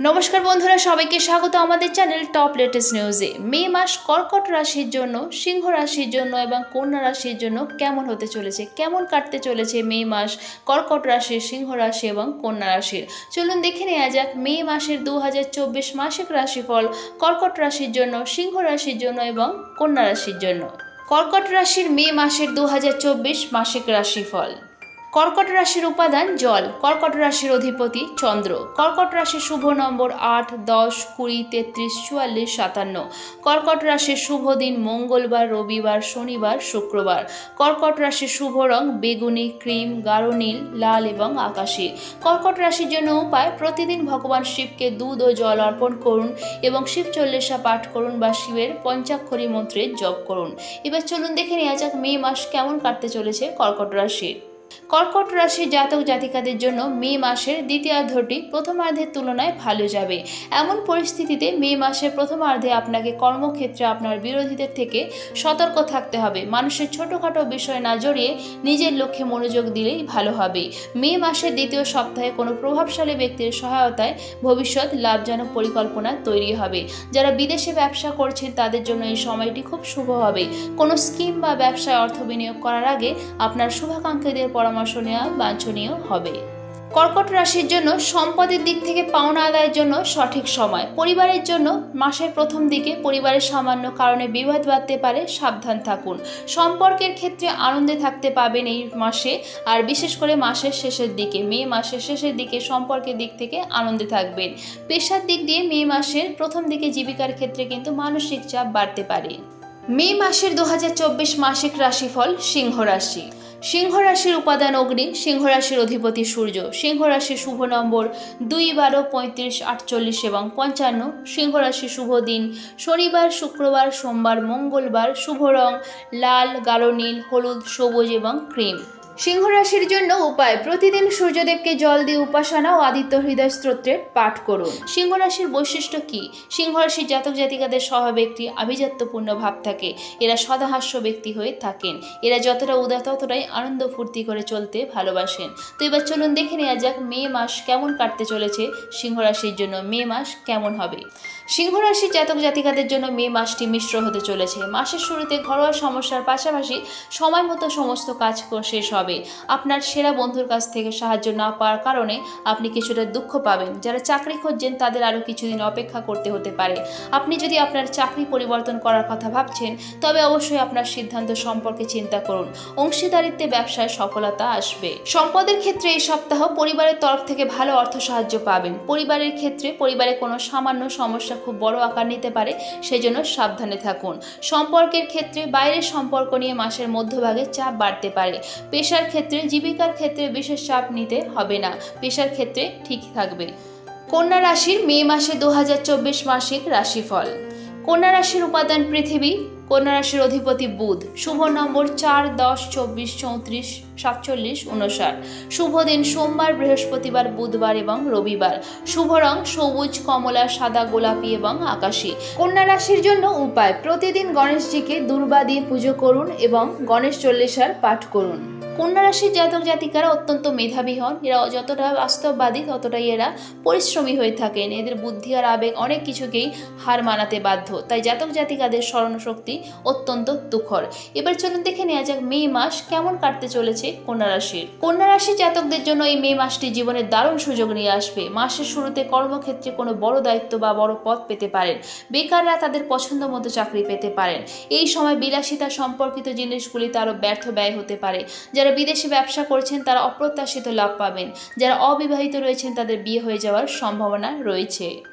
নমস্কার বন্ধুরা, সবাইকে স্বাগত আমাদের চ্যানেল টপ লেটেস্ট নিউজে। মে মাস কর্কট রাশির জন্য, সিংহ রাশির জন্য এবং কন্যা রাশির জন্য কেমন হতে চলেছে, কেমন কাটতে চলেছে মে মাস কর্কট রাশির, সিংহ রাশি এবং কন্যা রাশির? চলুন দেখে নেওয়া যাক, মে মাসের দু হাজার চব্বিশ মাসিক রাশিফল কর্কট রাশির জন্য, সিংহ রাশির জন্য এবং কন্যা রাশির জন্য। কর্কট রাশির মে মাসের দু হাজার চব্বিশ মাসিক রাশিফল। কর্কট রাশির উপাদান জল, কর্কট রাশির অধিপতি চন্দ্র, কর্কট রাশির শুভ নম্বর আট, দশ, কুড়ি, তেত্রিশ, চুয়াল্লিশ, সাতান্ন, কর্কট রাশির শুভ দিন মঙ্গলবার, রবিবার, শনিবার, শুক্রবার, কর্কট রাশির শুভ রং বেগুনি, ক্রিম, গাঢ় নীল, লাল এবং আকাশী, কর্কট রাশির জন্য উপায় প্রতিদিন ভগবান শিবকে দুধ ও জল অর্পণ করুন এবং শিব চল্লিশা পাঠ করুন বা শিবের পঞ্চাক্ষরী মন্ত্রের জপ করুন। এবার চলুন দেখে নেওয়া যাক মে মাস কেমন কাটতে চলেছে কর্কট রাশির। কর্কট রাশির জাতক জাতিকাদের জন্য মে মাসের দ্বিতীয়ার্ধটি প্রথমার্ধের তুলনায় ভালো যাবে। এমন পরিস্থিতিতে মে মাসের প্রথমার্ধে আপনাকে কর্মক্ষেত্রে আপনার বিরোধীদের থেকে সতর্ক থাকতে হবে। মানুষের ছোটোখাটো বিষয় না জড়িয়ে নিজের লক্ষ্যে মনোযোগ দিলেই ভালো হবে। মে মাসের দ্বিতীয় সপ্তাহে কোনো প্রভাবশালী ব্যক্তির সহায়তায় ভবিষ্যৎ লাভজনক পরিকল্পনা তৈরি হবে। যারা বিদেশে ব্যবসা করছেন, তাদের জন্য এই সময়টি খুব শুভ হবে। কোনো স্কিম বা ব্যবসায় অর্থ বিনিয়োগ করার আগে আপনার শুভাকাঙ্ক্ষীদের পরামর্শ নেওয়া বাঞ্ছনীয় হবে। কর্কট রাশির জন্য সম্পদের দিক থেকে পাওনা আদায়ের জন্য সঠিক সময়। পরিবারের জন্য মাসের প্রথম দিকে পরিবারের সামান্য কারণে বিবাদ বাড়তে পারে সাবধান থাকুন। সম্পর্কের ক্ষেত্রে আনন্দে থাকতে পাবেন এই মাসে, আর বিশেষ করে মাসের শেষের দিকে। মে মাসের শেষের দিকে সম্পর্কের দিক থেকে আনন্দে থাকবেন। পেশার দিক দিয়ে মে মাসের প্রথম দিকে জীবিকার ক্ষেত্রে কিন্তু মানসিক চাপ বাড়তে পারে। মে মাসের দু হাজার চব্বিশ মাসিক রাশিফল সিংহ রাশি। সিংহ রাশির উপাদান অগ্নি সিংহ রাশির অধিপতি সূর্য সিংহ রাশির শুভ নম্বর দুই বারো পঁয়ত্রিশ আটচল্লিশ এবং পঞ্চান্ন। সিংহ রাশির শুভ দিন, শনিবার, শুক্রবার, সোমবার, মঙ্গলবার, শুভ রং, লাল, গাঢ়, নীল, হলুদ, সবুজ এবং ক্রিম। সিংহ রাশির জন্য উপায়, প্রতিদিন সূর্যদেবকে জল দিয়ে উপাসনা ও আদিত্য হৃদয় স্তোত্রের পাঠ করুন। সিংহ রাশির বৈশিষ্ট্য কি? সিংহ রাশির জাতক জাতিকাদের স্বভাবে একটি আভিজাত্যপূর্ণ ভাব থাকে। এরা সদাহাস্য ব্যক্তি হয়ে থাকেন। এরা যতটা উদার, ততটাই আনন্দ ফুর্তি করে চলতে ভালোবাসেন। তো এবার চলুন দেখে নেওয়া যাক মে মাস কেমন কাটতে চলেছে। সিংহ রাশির জন্য মে মাস কেমন হবে? সিংহ রাশির জাতক জাতিকাদের জন্য মে মাসটি মিশ্র হতে চলেছে। মাসের শুরুতে ঘরোয়া সমস্যার পাশাপাশি সময় মতো সমস্ত কাজ শেষ হবে। আপনার সেরা বন্ধুর কাছ থেকে সাহায্য না পাওয়ার কারণে আপনি কিছুটা দুঃখ পাবেন। যারা চাকরি খুঁজছেন, তাদের আরও কিছুদিন অপেক্ষা করতে হতে পারে। আপনি যদি আপনার চাকরি পরিবর্তন করার কথা ভাবছেন, তবে অবশ্যই আপনার সিদ্ধান্ত সম্পর্কে চিন্তা করুন। অংশীদারিত্বে ব্যবসায় সফলতা আসবে। সম্পদের ক্ষেত্রে এই সপ্তাহ পরিবারের তরফ থেকে ভালো অর্থ সাহায্য পাবেন। পরিবারের ক্ষেত্রে পরিবারে কোনো সামান্য সমস্যা খুব বড় আকার নিতে পারে, সেজন্য সাবধানে থাকুন। সম্পর্কের ক্ষেত্রে বাইরের সম্পর্ক নিয়ে মাসের মধ্যভাগে চাপ বাড়তে পারে। পেশার ক্ষেত্রে, জীবিকার ক্ষেত্রে বিশেষ চাপ নিতে হবে না। পেশার ক্ষেত্রে ঠিক থাকবে। কন্যা রাশির মে মাসে দু হাজার চব্বিশ মাসিক রাশিফল। কন্যা রাশির উপাদান পৃথিবী, কন্যা রাশির অধিপতি বুধ। শুভ নম্বর চার দশ চব্বিশ চৌত্রিশ। সাতচল্লিশ, উনষাট। শুভ দিন সোমবার, বৃহস্পতিবার, বুধবার এবং রবিবার। শুভ রং সবুজ, কমলা, সাদা, গোলাপি এবং আকাশী। কন্যা রাশির জন্য উপায়, প্রতিদিন গণেশজিকে দুর্বা দিয়ে পুজো করুন এবং গণেশ চল্লিশার পাঠ করুন। কন্যা রাশির জাতক জাতিকারা অত্যন্ত মেধাবী হন। এরা যতটা বাস্তববাদী, ততটাই এরা পরিশ্রমী হয়ে থাকেন। এদের বুদ্ধি আর আবেগ অনেক কিছুকেই হার মানাতে বাধ্য। তাই জাতক জাতিকাদের স্মরণশক্তি অত্যন্ত তুখর। এবার চলুন দেখে নেওয়া যাক মে মাস কেমন কাটতে চলেছে। কন্যা রাশির। কন্যা রাশির জাতকদের জন্য এই মে মাসটি জীবনের দারুণ সুযোগ নিয়ে আসবে। মাসের শুরুতে কর্মক্ষেত্রে কোনো বড় দায়িত্ব বা বড় পদ পেতে পারেন। বেকাররা তাদের পছন্দ মতো চাকরি পেতে পারেন। এই সময় বিলাসিতা সম্পর্কিত জিনিসগুলিতে আরও ব্যর্থ ব্যয় হতে পারে। যারা বিদেশে ব্যবসা করছেন, তারা অপ্রত্যাশিত লাভ পাবেন। যারা অবিবাহিত রয়েছেন, তাদের বিয়ে হয়ে যাওয়ার সম্ভাবনা রয়েছে।